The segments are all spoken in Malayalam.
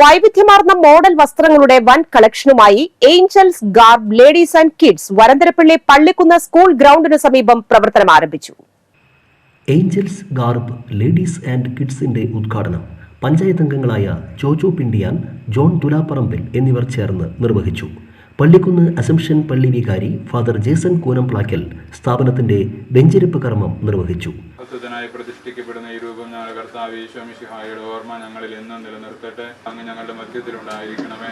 വൈവിധ്യമാർന്ന മോഡൽ വസ്ത്രങ്ങളുടെ വൻ കളക്ഷനുമായി angels garb ladies and kids Varantharappilly Pallikkunnu school ഗ്രൗണ്ടിന് സമീപം പ്രവർത്തനം ആരംഭിച്ചു. ഏഞ്ചൽസ് ഗാർബ് ലേഡീസ് ആൻഡ് കിഡ്സിന്റെ ഉദ്ഘാടനം പഞ്ചായത്ത് അംഗങ്ങളായ ജോജോ പിണ്ടിയാൻ ജോൺ തുലാപ്പറമ്പിൽ എന്നിവർ ചേർന്ന് നിർവഹിച്ചു. പള്ളിക്കുന്ന് അസംഷൻ പള്ളി വികാരി ഫാദർ ജേസൺ കൂനംപ്ലാക്കൽ സ്ഥാപനത്തിന്റെ വെഞ്ചരിപ്പ് കർമ്മം നിർവഹിച്ചു. ായി പ്രതിഷ്ഠിക്കപ്പെടുന്ന ഈ രൂപം ഞങ്ങളുടെ കർത്താവ് ഈശോമിഷിഹായുടെ ഓർമ്മ ഞങ്ങളിൽ എന്നും നിലനിർത്തട്ടെ. അങ്ങ് ഞങ്ങളുടെ മധ്യത്തിലുണ്ടായിരിക്കണമേ.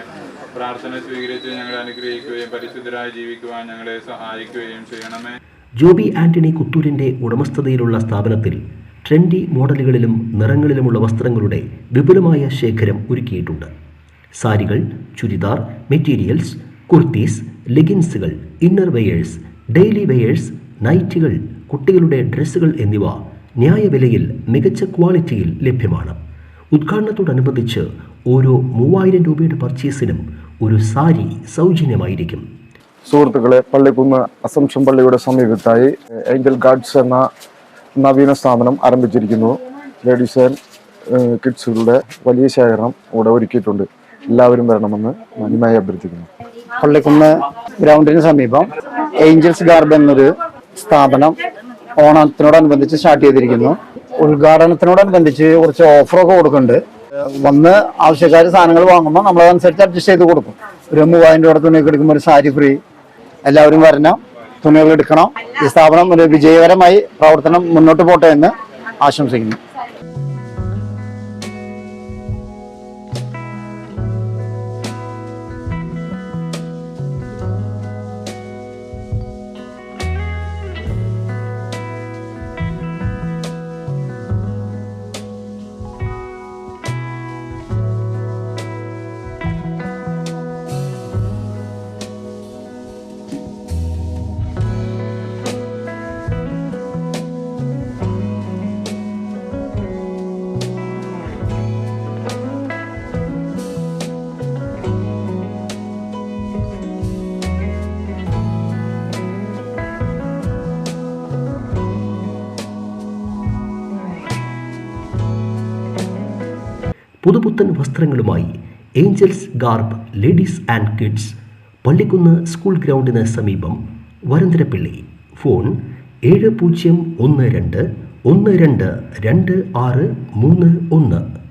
പ്രാർത്ഥന സ്വീകരിച്ച് ഞങ്ങളെ അനുഗ്രഹിക്കുകയും പരിശുദ്ധരായി ജീവിക്കുവാൻ ഞങ്ങളെ സഹായിക്കുകയും ചെയ്യണമേ. ജോബി ആന്റണി കുത്തൂരിന്റെ ഉടമസ്ഥതയിലുള്ള സ്ഥാപനത്തിൽ ട്രെൻഡി മോഡലുകളിലും നിറങ്ങളിലുമുള്ള വസ്ത്രങ്ങളുടെ വിപുലമായ ശേഖരം ഒരുക്കിയിട്ടുണ്ട്. സാരികൾ ചുരിദാർ മെറ്റീരിയൽസ് കുർത്തീസ് ലെഗിൻസുകൾ ഇന്നർ വെയേഴ്സ് ഡെയിലി വെയേഴ്സ് നൈറ്റുകൾ കുട്ടികളുടെ ഡ്രസ്സുകൾ എന്നിവ ന്യായവിലയിൽ മികച്ച ക്വാളിറ്റിയിൽ ലഭ്യമാണ്. ഉദ്ഘാടനത്തോടനുബന്ധിച്ച് ഓരോ മൂവായിരം രൂപയുടെ പർച്ചേസിനും ഒരു സാരി സൗജന്യമായിരിക്കും. സുഹൃത്തുക്കളെ പള്ളിക്കുന്ന് അസംഷൻ പള്ളിയുടെ സമീപത്തായി ഏഞ്ചൽ ഗാർഡ്സ് എന്ന നവീന സ്ഥാപനം ആരംഭിച്ചിരിക്കുന്നു. ലേഡീസ് ആൻഡ് കിഡ്സുകളുടെ വലിയ ശേഖരണം ഇവിടെ ഒരുക്കിയിട്ടുണ്ട്. എല്ലാവരും വരണമെന്ന് മാന്യമായി അഭ്യർത്ഥിക്കുന്നു. പള്ളിക്കുന്ന് ഗ്രൗണ്ടിന് സമീപം ഏഞ്ചൽസ് ഗാർഡൻ എന്നൊരു സ്ഥാപനം ഓണത്തിനോടനുബന്ധിച്ച് സ്റ്റാർട്ട് ചെയ്തിരിക്കുന്നു. ഉദ്ഘാടനത്തിനോടനുബന്ധിച്ച് കുറച്ച് ഓഫറൊക്കെ കൊടുക്കുന്നുണ്ട്. വന്ന് ആവശ്യക്കാർ സാധനങ്ങൾ വാങ്ങുമ്പോൾ നമ്മളതനുസരിച്ച് അഡ്ജസ്റ്റ് ചെയ്ത് കൊടുക്കും. ഒരു മൂവായിരം രൂപ തുണിയൊക്കെ എടുക്കുമ്പോൾ ഒരു സാരി ഫ്രീ എല്ലാവരും വരണം. തുണികൾ എടുക്കണം. ഈ സ്ഥാപനം ഒരു വിജയകരമായി പ്രവർത്തനം മുന്നോട്ട് പോട്ടെ എന്ന് ആശംസിക്കുന്നു. പുതുപുത്തൻ വസ്ത്രങ്ങളുമായി angels garb ladies and kids Pallikkunnu school ഗ്രൗണ്ടിന് സമീപം വരന്തരപ്പിള്ളി. ഫോൺ ഏഴ് പൂജ്യം ഒന്ന് രണ്ട് ഒന്ന് രണ്ട് രണ്ട് ആറ് മൂന്ന് ഒന്ന്.